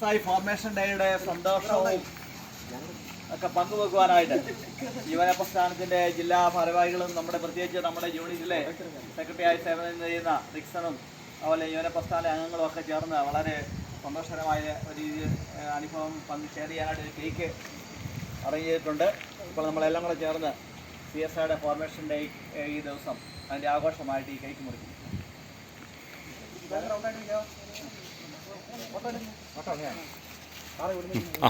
Sai formation ഡേയുടെ സന്തോഷവും ഒക്കെ പങ്കുവെക്കുവാനായിട്ട് യുവന പ്രസ്ഥാനത്തിന്റെ ജില്ലാ ഭാരവാഹികളും നമ്മുടെ പ്രത്യേകിച്ച് നമ്മുടെ യൂണിറ്റിലെ സെക്രട്ടറിയായി സേവനം ചെയ്യുന്ന റിക്സണും അതുപോലെ യുവന പ്രസ്ഥാന അംഗങ്ങളും ഒക്കെ ചേർന്ന് വളരെ സന്തോഷകരമായ ഒരു അനുഭവം പങ്ക് ഷെയർ ചെയ്യാനായിട്ട് ഒരു കേക്ക് അറേഞ്ച് ചെയ്തിട്ടുണ്ട് ഇപ്പോൾ നമ്മളെല്ലാം കൂടെ ചേർന്ന് സി എസ് ഐയുടെ ഫോർമേഷൻ ഡേ ഈ ദിവസം അതിന്റെ ആഘോഷമായിട്ട് ഈ കേക്ക് മുറിക്കും ആ.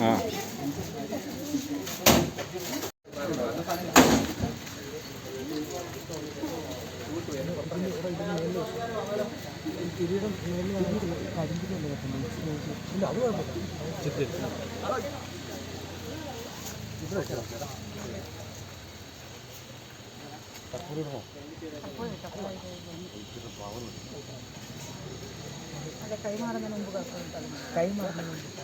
Ah. കൈമാറുന്നതിന് മുമ്പ് കൈമാറുന്നതിന് മുമ്പ്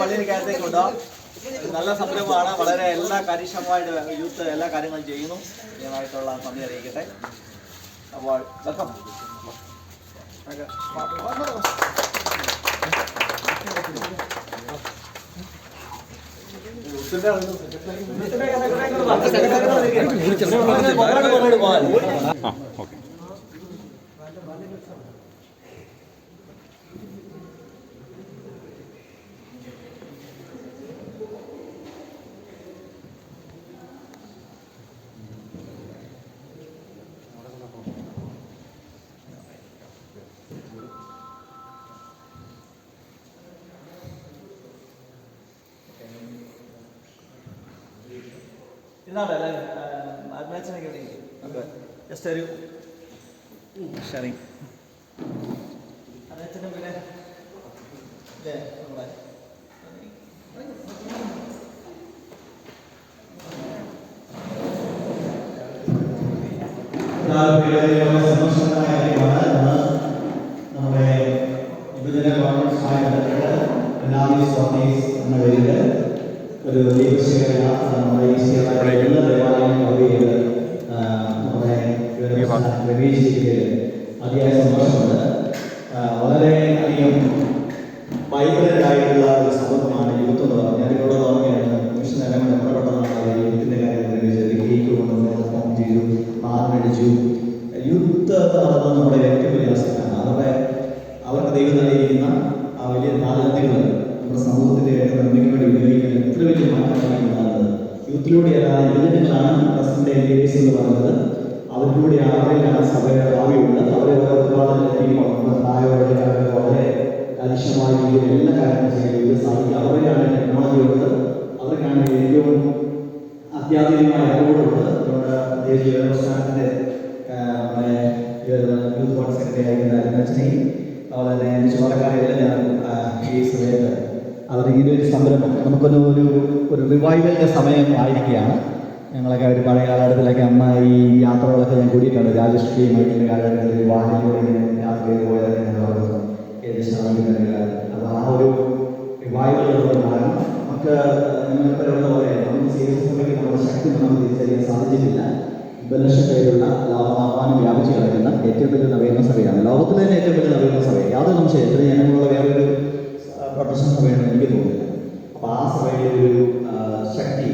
പള്ളിയിൽ നല്ല സംരംഭമാണ്. വളരെ എല്ലാ കാര്യക്ഷമമായിട്ട് യൂത്ത് എല്ലാ കാര്യങ്ങളും ചെയ്യുന്നു. ഞാനായിട്ടുള്ള നന്ദി അറിയിക്കട്ടെ. അപ്പോൾ വെൽക്കം. ഓക്കെ. ഇതാണ് ഇവിടെ നമുക്ക് ജസ്റ്റ് ഒരു ഷെയറിങ് അച്ഛനും പിന്നെ ഇല്ലേ നമ്മുടെ സന്തോഷകരമായ എന്നുള്ളത് നമ്മുടെ വലിയ അവസ്ഥയാണ് അവരുടെ അവർക്ക് ദൈവം നൽകിയിരിക്കുന്ന ആ വലിയ താലന്യങ്ങൾ നമ്മുടെ സമൂഹത്തിന്റെ നന്മയ്ക്ക് വേണ്ടി ഉപയോഗിക്കാൻ എത്ര വലിയ മാറ്റമാണ് ഉണ്ടാകുന്നത്. യൂത്തിലൂടെയാണ് യുവജനങ്ങളാണ് പ്രസിഡന്റ് ലീഡേഴ്സ് എന്ന് പറയുന്നത് അവരിലൂടെ അവരിലാണ് സഭയുടെ ഭാവിയുള്ളത് അവരെ ഒരുപാട് നമ്മുടെ പ്രായമുള്ള വളരെ കാര്യക്ഷമമായ രീതിയിൽ എല്ലാ കാര്യങ്ങളും ചെയ്യാൻ ഇത് സാധിക്കും അവരെയാണ് ടെക്നോളജി ഉള്ളത്. അവർക്കാണ് ഏറ്റവും അത്യാധുനികമായ അറിവുകളുള്ളത് നമ്മുടെ ദേശീയ നമ്മുടെ യൂത്ത് ബോർഡ് സെക്രട്ടറി ആയിരുന്ന അരുണാചനെയും അതുപോലെ തന്നെ ചുമതലക്കാരെല്ലാം ഞാൻ ഈ സമയത്ത് അവർ ഇങ്ങനെ ഒരു സംരംഭം നമുക്കൊരു ഒരു ഒരു റിവൈവലിന്റെ സമയം ആയിരിക്കുകയാണ്. ഞങ്ങളൊക്കെ ഒരു പഴയ കാലഘട്ടത്തിലൊക്കെ അമ്മ ഈ യാത്രകളൊക്കെ ഞാൻ കൂടിയിട്ടുണ്ട്. രാജശ്രീ മൈക്കിന്റെ കാലഘട്ടത്തിൽ വാഹനങ്ങളിൽ യാത്ര ചെയ്ത് പോയതൊക്കെ ഞാൻ ഓർക്കുന്നു അപ്പോൾ ആ ഒരു റിവൈവൽ എന്നുള്ള കാരണം നമുക്ക് നിങ്ങൾക്കുള്ള പോലെ നമുക്ക് സീരിയസ് സഭയ്ക്ക് നമ്മുടെ ശക്തി നമുക്ക് തിരിച്ചറിയാൻ സാധിച്ചിട്ടില്ല. ഇപ്പം ലക്ഷം പേരുള്ള ലോകമാഹ്വാനം വ്യാപിച്ചു കിടക്കുന്ന ഏറ്റവും വലിയ നവീകരണ സഭയാണ്. ലോകത്തിലെ തന്നെ ഏറ്റവും വലിയ നവീകരണ സഭ യാതൊരു സംശയം എത്ര ജനങ്ങളുള്ള വേറൊരു പ്രൊഫഷണൽ സഭയാണ് എനിക്ക് തോന്നുന്നില്ല. അപ്പോൾ ആ സഭയുടെ ഒരു ശക്തി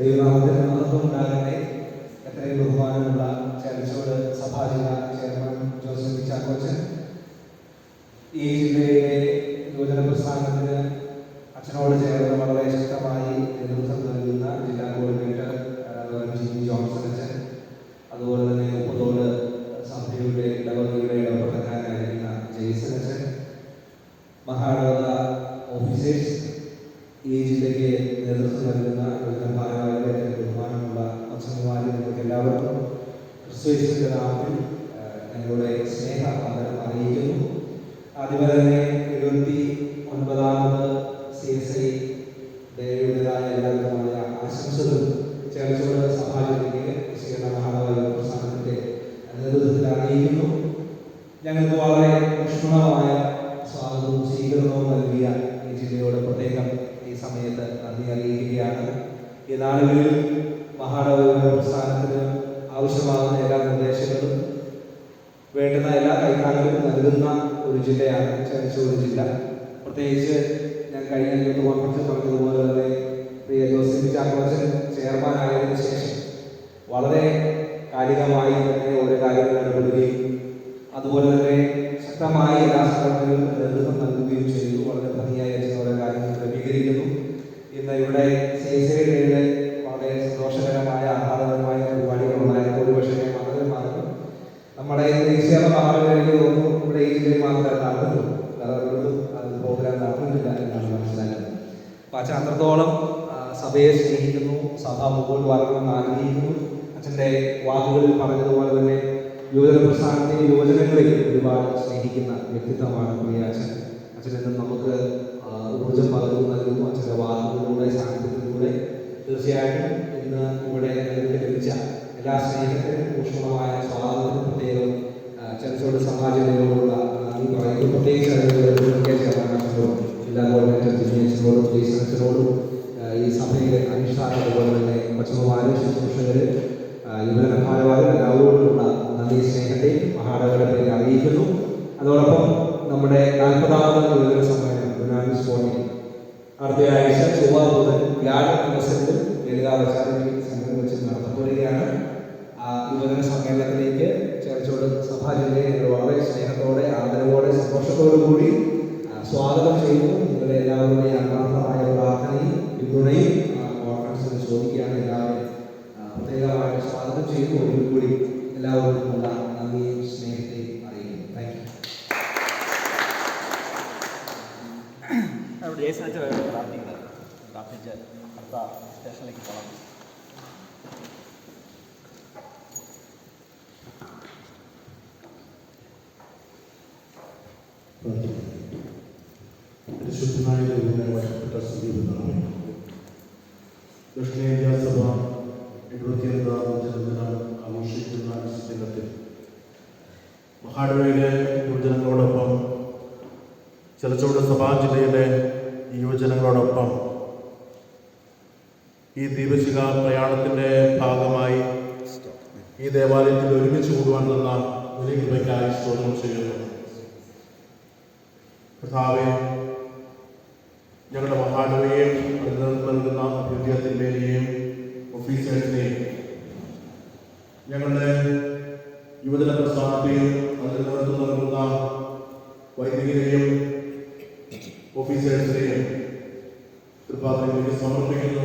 ദൈവനാമത്തിന് മഹത്വം ഉണ്ടാകട്ടെ എത്രയും ബഹുമാനമുള്ള ചർച്ചോട് സഭാജിക ചെയർമാൻ ജോസഫ് ചാക്കോച്ചൻ ഈ ജില്ലയിലെ ക്രിസ്തുവിന്റെ നാമത്തിൽ ഞങ്ങളുടെ സ്നേഹ അറിയിക്കുന്നു. അതുപോലെ തന്നെ ഇരുപത്തി ആവശ്യമാകുന്ന എല്ലാ നിർദ്ദേശങ്ങളും വേണ്ടുന്ന എല്ലാ കൈകാര്യങ്ങളും നൽകുന്ന ഒരു ജില്ലയാണ് ചെറിച്ചൂർ ജില്ല. പ്രത്യേകിച്ച് ഞാൻ കഴിഞ്ഞ യൂത്ത് കോൺഫറൻസിൽ പറഞ്ഞതുപോലെ തന്നെ പ്രിയ ജോസഫ് ചാക്കോച്ചൻ ചെയർമാൻ ആയതിനു ശേഷം വളരെ കാലികമായി തന്നെ ഓരോ കാര്യങ്ങൾ ഇടപെടുകയും അതുപോലെ തന്നെ ശക്തമായി എല്ലാ സ്ഥലങ്ങളിലും നേതൃത്വം നൽകുകയും ചെയ്തു. ദേശീയ എനിക്ക് തോന്നുന്നു ഇവിടെ ഈ ജില്ലയിൽ മാത്രമേ നടന്നുള്ളൂ വേറെ ഒരിടത്തും അത് പ്രോഗ്രാം നടന്നിട്ടില്ല എന്നാണ് അപ്പം അച്ഛൻ അത്രത്തോളം സഭയെ സ്നേഹിക്കുന്നു സഭ മുമ്പോട്ട് വരണമെന്ന് ആഗ്രഹിക്കുന്നു. അച്ഛന്റെ വാക്കുകളിൽ പറഞ്ഞതുപോലെ തന്നെ യുവജന പ്രസ്ഥാനത്തിന്റെ യുവജനങ്ങളെ ഒരുപാട് സ്നേഹിക്കുന്ന വ്യക്തിത്വമാണ് പ്രിയ അച്ഛൻ. അച്ഛൻ എന്നും നമുക്ക് ഊർജം പകർന്നു നൽകുന്നു. അച്ഛന്റെ വാക്കുകളിലൂടെ സാന്നിധ്യത്തിലൂടെ തീർച്ചയായിട്ടും ഇന്ന് ഇവിടെ ലഭിച്ച എല്ലാ സ്നേഹത്തിനും ഊഷ്മളമായ സ്വാഗതത്തിനും പ്രത്യേകം ആ, ചെറുച്ചോട് സമാജത്തിനോടുള്ള നന്ദി പറയുന്നു പ്രത്യേകിച്ച് ദക്ഷിണേന്ത്യാ യുവജനങ്ങളോടൊപ്പം ചെറുചൂട് സഭാ ജില്ലയിലെ യുവജനങ്ങളോടൊപ്പം ഈ ദീപശിഖ പ്രയാണത്തിന്റെ ഭാഗമായി ഈ ദേവാലയത്തിൽ ഒരുമിച്ച് കൂടുവാൻ തന്ന ഒരു കൃപയ്ക്കായി സ്തോത്രം ചെയ്യുന്നു. ഞങ്ങളുടെ യുവജന പ്രസ്ഥാനത്തെയും അതിന് നേതൃത്വം നൽകുന്ന വൈദികരെയും ഓഫീസേഴ്സിനെയും തൃപ്പാത്തിലേക്ക് സമർപ്പിക്കുന്നു.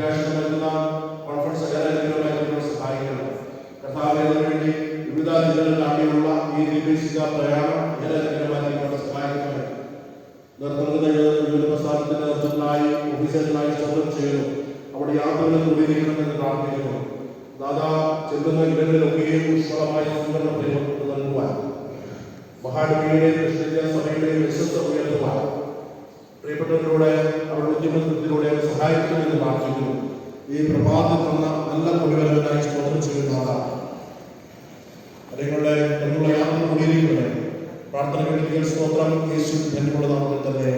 Yes. വാർന്നു തന്ന നല്ല തൊഴിലുകളിലായി സ്തോത്രം ചെയ്യുന്നതാണ് നിങ്ങളുടെ എന്നുള്ള യാത്ര കൂടിയിരിക്കുന്നത്. പ്രാർത്ഥന കേട്ടിരിക്കൽ സ്തോത്രം യേശു ധന്യമുള്ള നാമത്തിൽ തന്നെ